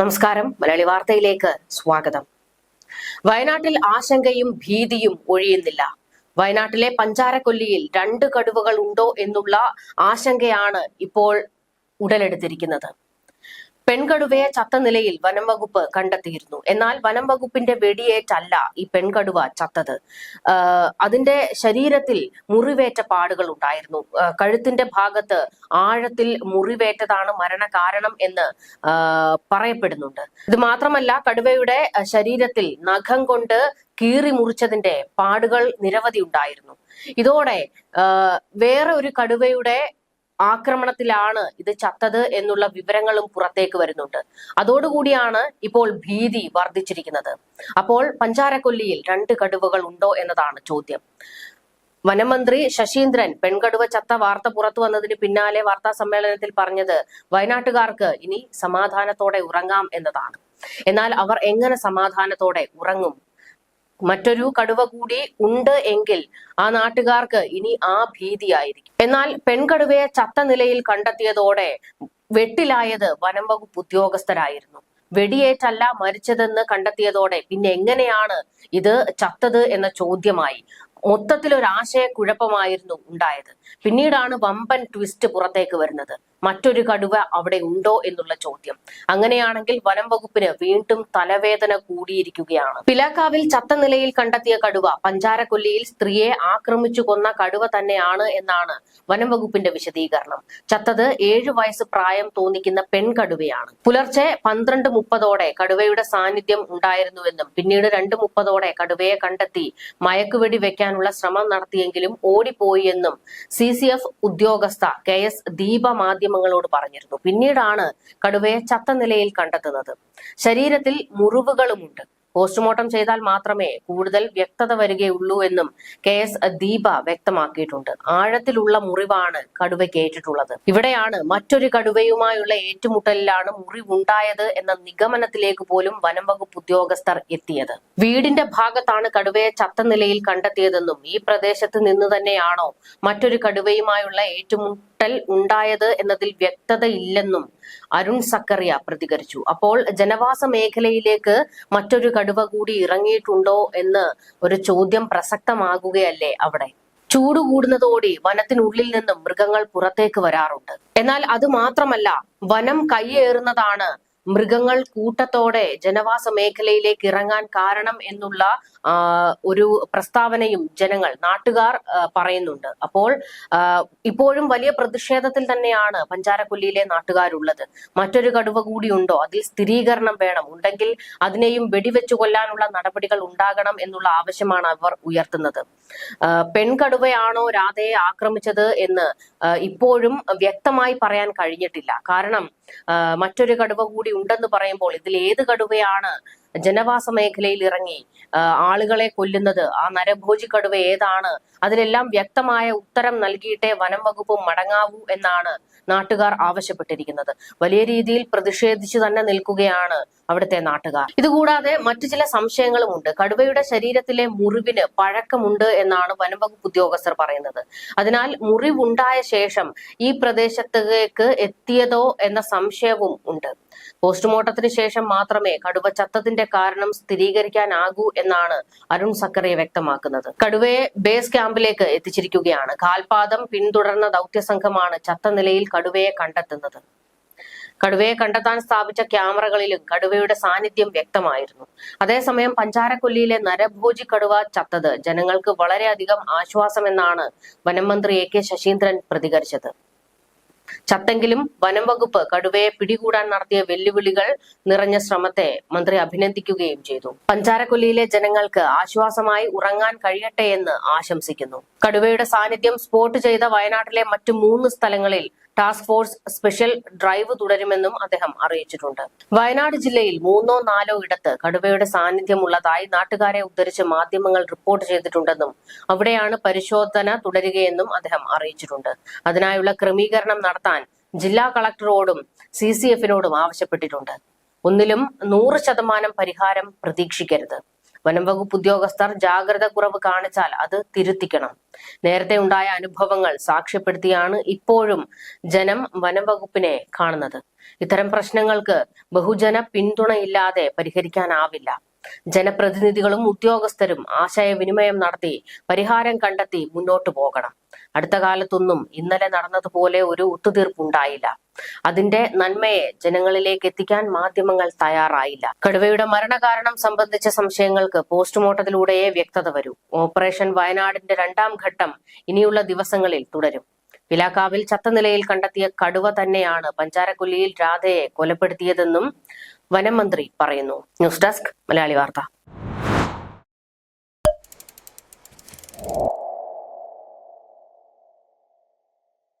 നമസ്കാരം. മലയാളി വാർത്തയിലേക്ക് സ്വാഗതം. വയനാട്ടിൽ ആശങ്കയും ഭീതിയും ഒഴിയുന്നില്ല. വയനാട്ടിലെ പഞ്ചാരക്കൊല്ലിയിൽ രണ്ട് കടുവകൾ ഉണ്ടോ എന്നുള്ള ആശങ്കയാണ് ഇപ്പോൾ ഉടലെടുത്തിരിക്കുന്നത്. പെൺകടുവയെ ചത്ത നിലയിൽ വനം വകുപ്പ് കണ്ടെത്തിയിരുന്നു. എന്നാൽ വനം വകുപ്പിന്റെ വെടിയേറ്റല്ല ഈ പെൺകടുവ ചത്തത്. അതിന്റെ ശരീരത്തിൽ മുറിവേറ്റ പാടുകൾ ഉണ്ടായിരുന്നു. കഴുത്തിന്റെ ഭാഗത്ത് ആഴത്തിൽ മുറിവേറ്റതാണ് മരണ കാരണം എന്ന് പറയപ്പെടുന്നുണ്ട്. ഇത് മാത്രമല്ല കടുവയുടെ ശരീരത്തിൽ നഖം കൊണ്ട് കീറി മുറിച്ചതിന്റെ പാടുകൾ നിരവധി ഉണ്ടായിരുന്നു. ഇതോടെ വേറെ ഒരു കടുവയുടെ ആക്രമണത്തിലാണ് ഇത് ചത്തത് എന്നുള്ള വിവരങ്ങളും പുറത്തേക്ക് വരുന്നുണ്ട്. അതോടുകൂടിയാണ് ഇപ്പോൾ ഭീതി വർദ്ധിച്ചിരിക്കുന്നത്. അപ്പോൾ പഞ്ചാരക്കൊല്ലിയിൽ രണ്ട് കടുവകൾ ഉണ്ടോ എന്നതാണ് ചോദ്യം. വനമന്ത്രി ശശീന്ദ്രൻ പെൺകടുവ ചത്ത വാർത്ത പുറത്തു വന്നതിന് പിന്നാലെ വാർത്താ സമ്മേളനത്തിൽ പറഞ്ഞത് വയനാട്ടുകാർക്ക് ഇനി സമാധാനത്തോടെ ഉറങ്ങാം എന്നതാണ്. എന്നാൽ അവർ എങ്ങനെ സമാധാനത്തോടെ ഉറങ്ങും മറ്റൊരു കടുവ കൂടി ഉണ്ട് എങ്കിൽ ആ നാട്ടുകാർക്ക് ഇനി ആ ഭീതിയായിരിക്കും. എന്നാൽ പെൺകടുവയെ ചത്ത നിലയിൽ കണ്ടെത്തിയതോടെ വെട്ടിലായത് വനം വകുപ്പ് ഉദ്യോഗസ്ഥരായിരുന്നു. വെടിയേറ്റല്ല മരിച്ചതെന്ന് കണ്ടെത്തിയതോടെ പിന്നെ എങ്ങനെയാണ് ഇത് ചത്തത് എന്ന ചോദ്യമായി. മൊത്തത്തിൽ ഒരു ഉണ്ടായത്. പിന്നീടാണ് വമ്പൻ ട്വിസ്റ്റ് പുറത്തേക്ക് വരുന്നത്. മറ്റൊരു കടുവ അവിടെ ഉണ്ടോ എന്നുള്ള ചോദ്യം. അങ്ങനെയാണെങ്കിൽ വനം വകുപ്പിന് വീണ്ടും തലവേദന കൂടിയിരിക്കുകയാണ്. പിലാക്കാവിൽ ചത്ത നിലയിൽ കണ്ടെത്തിയ കടുവ പഞ്ചാരക്കൊല്ലിയിൽ സ്ത്രീയെ ആക്രമിച്ചു കൊന്ന കടുവ തന്നെയാണ് എന്നാണ് വനം വകുപ്പിന്റെ വിശദീകരണം. ചത്തത് ഏഴു വയസ്സ് പ്രായം തോന്നിക്കുന്ന പെൺകടുവയാണ് പുലർച്ചെ പന്ത്രണ്ട് മുപ്പതോടെ കടുവയുടെ സാന്നിധ്യം ഉണ്ടായിരുന്നുവെന്നും പിന്നീട് രണ്ട് മുപ്പതോടെ കടുവയെ കണ്ടെത്തി മയക്കുവെടി വെക്കാനുള്ള ശ്രമം നടത്തിയെങ്കിലും ഓടിപ്പോയി എന്നും സി സി എഫ് ഉദ്യോഗസ്ഥ കെ എസ് ദീപ മാധ്യമങ്ങളോട് പറഞ്ഞിരുന്നു. പിന്നീടാണ് കടുവയെ ചത്ത നിലയിൽ കണ്ടെത്തുന്നത്. ശരീരത്തിൽ മുറിവുകളുമുണ്ട്. പോസ്റ്റ്മോർട്ടം ചെയ്താൽ മാത്രമേ കൂടുതൽ വ്യക്തത വരികയുള്ളൂ എന്നും കെ എസ് ദീപ വ്യക്തമാക്കിയിട്ടുണ്ട്. ആഴത്തിലുള്ള മുറിവാണ് കടുവയ്ക്ക് ഏറ്റിട്ടുള്ളത് ഇവിടെയാണ് മറ്റൊരു കടുവയുമായുള്ള ഏറ്റുമുട്ടലിലാണ് മുറിവുണ്ടായത് എന്ന നിഗമനത്തിലേക്ക് പോലും വനം വകുപ്പ് ഉദ്യോഗസ്ഥർ എത്തിയത്. വീടിന്റെ ഭാഗത്താണ് കടുവയെ ചത്ത നിലയിൽ കണ്ടെത്തിയതെന്നും ഈ പ്രദേശത്ത് നിന്ന് തന്നെയാണോ മറ്റൊരു കടുവയുമായുള്ള ഏറ്റുമുട്ടൽ ഉണ്ടായത് എന്നതിൽ വ്യക്തതയില്ലെന്നും അരുൺ സക്കറിയ പ്രതികരിച്ചു. അപ്പോൾ ജനവാസ മേഖലയിലേക്ക് മറ്റൊരു കടുവ കൂടി ഇറങ്ങിയിട്ടുണ്ടോ എന്ന് ഒരു ചോദ്യം പ്രസക്തമാകുകയല്ലേ അവിടെ? ചൂട് കൂടുന്നതോടെ വനത്തിനുള്ളിൽ നിന്നും മൃഗങ്ങൾ പുറത്തേക്ക് വരാറുണ്ട്. എന്നാൽ അത് മാത്രമല്ല വനം കയ്യേറുന്നതാണ് മൃഗങ്ങൾ കൂട്ടത്തോടെ ജനവാസ മേഖലയിലേക്ക് ഇറങ്ങാൻ കാരണം എന്നുള്ള ഒരു പ്രസ്താവനയും ജനങ്ങൾ നാട്ടുകാർ പറയുന്നുണ്ട്. അപ്പോൾ ഇപ്പോഴും വലിയ പ്രതിഷേധത്തിൽ തന്നെയാണ് പഞ്ചാരക്കൊല്ലിയിലെ നാട്ടുകാരുള്ളത്. മറ്റൊരു കടുവ കൂടി ഉണ്ടോ? അതിൽ സ്ഥിരീകരണം വേണം. ഉണ്ടെങ്കിൽ അതിനെയും വെടിവെച്ചു കൊല്ലാനുള്ള നടപടികൾ ഉണ്ടാകണം എന്നുള്ള ആവശ്യമാണ് അവർ ഉയർത്തുന്നത്. പെൺകടുവയാണോ രാധയെ ആക്രമിച്ചത് എന്ന് ഇപ്പോഴും വ്യക്തമായി പറയാൻ കഴിഞ്ഞിട്ടില്ല. കാരണം മറ്റൊരു കടുവ കൂടി ഉണ്ടെന്ന് പറയുമ്പോൾ ഇതിൽ ഏത് കടുവയാണ് ജനവാസ മേഖലയിൽ ഇറങ്ങി ആളുകളെ കൊല്ലുന്നത് ആ നരഭോജി കടുവ ഏതാണ്? അതിലെല്ലാം വ്യക്തമായ ഉത്തരം നൽകിയിട്ടേ വനം വകുപ്പ് മടങ്ങാവൂ എന്നാണ് നാട്ടുകാർ ആവശ്യപ്പെട്ടിരിക്കുന്നത്. വലിയ രീതിയിൽ പ്രതിഷേധിച്ചു തന്നെ നിൽക്കുകയാണ് അവിടുത്തെ നാട്ടുകാർ. ഇതുകൂടാതെ മറ്റു ചില സംശയങ്ങളും ഉണ്ട് കടുവയുടെ ശരീരത്തിലെ മുറിവിന് പഴക്കമുണ്ട് എന്നാണ് വനംവകുപ്പ് ഉദ്യോഗസ്ഥർ പറയുന്നത്. അതിനാൽ മുറിവുണ്ടായ ശേഷം ഈ പ്രദേശത്തേക്ക് എത്തിയതോ എന്ന സംശയവും ഉണ്ട്. പോസ്റ്റ്മോർട്ടത്തിന് ശേഷം മാത്രമേ കടുവ ചത്തതിന്റെ കാരണം സ്ഥിരീകരിക്കാനാകൂ എന്നാണ് അരുൺ സക്കറിയ വ്യക്തമാക്കുന്നത്. കടുവയെ ബേസ് ക്യാമ്പിലേക്ക് എത്തിച്ചിരിക്കുകയാണ്. കാൽപാദം പിന്തുടർന്ന ദൗത്യസംഘമാണ് ചത്ത നിലയിൽ കടുവയെ കണ്ടെത്തുന്നത്. കടുവയെ കണ്ടെത്താൻ സ്ഥാപിച്ച ക്യാമറകളിലും കടുവയുടെ സാന്നിധ്യം വ്യക്തമായിരുന്നു. അതേസമയം പഞ്ചാരക്കൊല്ലിയിലെ നരഭോജി കടുവ ചത്തത് ജനങ്ങൾക്ക് വളരെയധികം ആശ്വാസമെന്നാണ് വനം മന്ത്രി എ കെ ശശീന്ദ്രൻ പ്രതികരിച്ചത്. ചത്തെങ്കിലും വനം വകുപ്പ് കടുവയെ പിടികൂടാൻ നടത്തിയ വെല്ലുവിളികൾ നിറഞ്ഞ ശ്രമത്തെ മന്ത്രി അഭിനന്ദിക്കുകയും ചെയ്തു. പഞ്ചാരക്കൊല്ലിയിലെ ജനങ്ങൾക്ക് ആശ്വാസമായി ഉറങ്ങാൻ കഴിയട്ടെ എന്ന് ആശംസിക്കുന്നു. കടുവയുടെ സാന്നിധ്യം സ്പോട്ട് ചെയ്ത വയനാട്ടിലെ മറ്റു മൂന്ന് സ്ഥലങ്ങളിൽ ടാസ്ക് ഫോഴ്സ് സ്പെഷ്യൽ ഡ്രൈവ് തുടരുമെന്നും അദ്ദേഹം അറിയിച്ചിട്ടുണ്ട്. വയനാട് ജില്ലയിൽ മൂന്നോ നാലോ ഇടത്ത് കടുവയുടെ സാന്നിധ്യമുള്ളതായി നാട്ടുകാരെ ഉദ്ധരിച്ച് മാധ്യമങ്ങൾ റിപ്പോർട്ട് ചെയ്തിട്ടുണ്ടെന്നും അവിടെയാണ് പരിശോധന തുടരുകയെന്നും അദ്ദേഹം അറിയിച്ചിട്ടുണ്ട്. അതിനായുള്ള ക്രമീകരണം നടത്താൻ ജില്ലാ കളക്ടറോടും സി സി എഫിനോടും ആവശ്യപ്പെട്ടിട്ടുണ്ട്. ഒന്നിലും നൂറ് ശതമാനം പരിഹാരം പ്രതീക്ഷിക്കരുത്. വനം വകുപ്പ് ഉദ്യോഗസ്ഥർ ജാഗ്രത കുറവ് കാണിച്ചാൽ അത് തിരുത്തിക്കണം. നേരത്തെ ഉണ്ടായ അനുഭവങ്ങൾ സാക്ഷ്യപ്പെടുത്തിയാണ് ഇപ്പോഴും ജനം വനം വകുപ്പിനെ കാണുന്നത്. ഇത്തരം പ്രശ്നങ്ങൾക്ക് ബഹുജന പിന്തുണയില്ലാതെ പരിഹരിക്കാനാവില്ല. ജനപ്രതിനിധികളും ഉദ്യോഗസ്ഥരും ആശയവിനിമയം നടത്തി പരിഹാരം കണ്ടെത്തി മുന്നോട്ടു പോകണം. അടുത്ത കാലത്തൊന്നും ഇന്നലെ നടന്നതുപോലെ ഒരു ഒത്തുതീർപ്പുണ്ടായില്ല. അതിന്റെ നന്മയെ ജനങ്ങളിലേക്ക് എത്തിക്കാൻ മാധ്യമങ്ങൾ തയ്യാറായില്ല. കടുവയുടെ മരണകാരണം സംബന്ധിച്ച സംശയങ്ങൾക്ക് പോസ്റ്റ്മോർട്ടത്തിലൂടെയേ വ്യക്തത വരൂ. ഓപ്പറേഷൻ വയനാടിന്റെ രണ്ടാം ഘട്ടം ഇനിയുള്ള ദിവസങ്ങളിൽ തുടരും. പിലാക്കാവിൽ ചത്ത നിലയിൽ കണ്ടെത്തിയ കടുവ തന്നെയാണ് പഞ്ചാരക്കൊല്ലിയിൽ രാധയെ കൊലപ്പെടുത്തിയതെന്നും വനം മന്ത്രി പറയുന്നു. ന്യൂസ് ഡെസ്ക് മലയാളി വാർത്ത.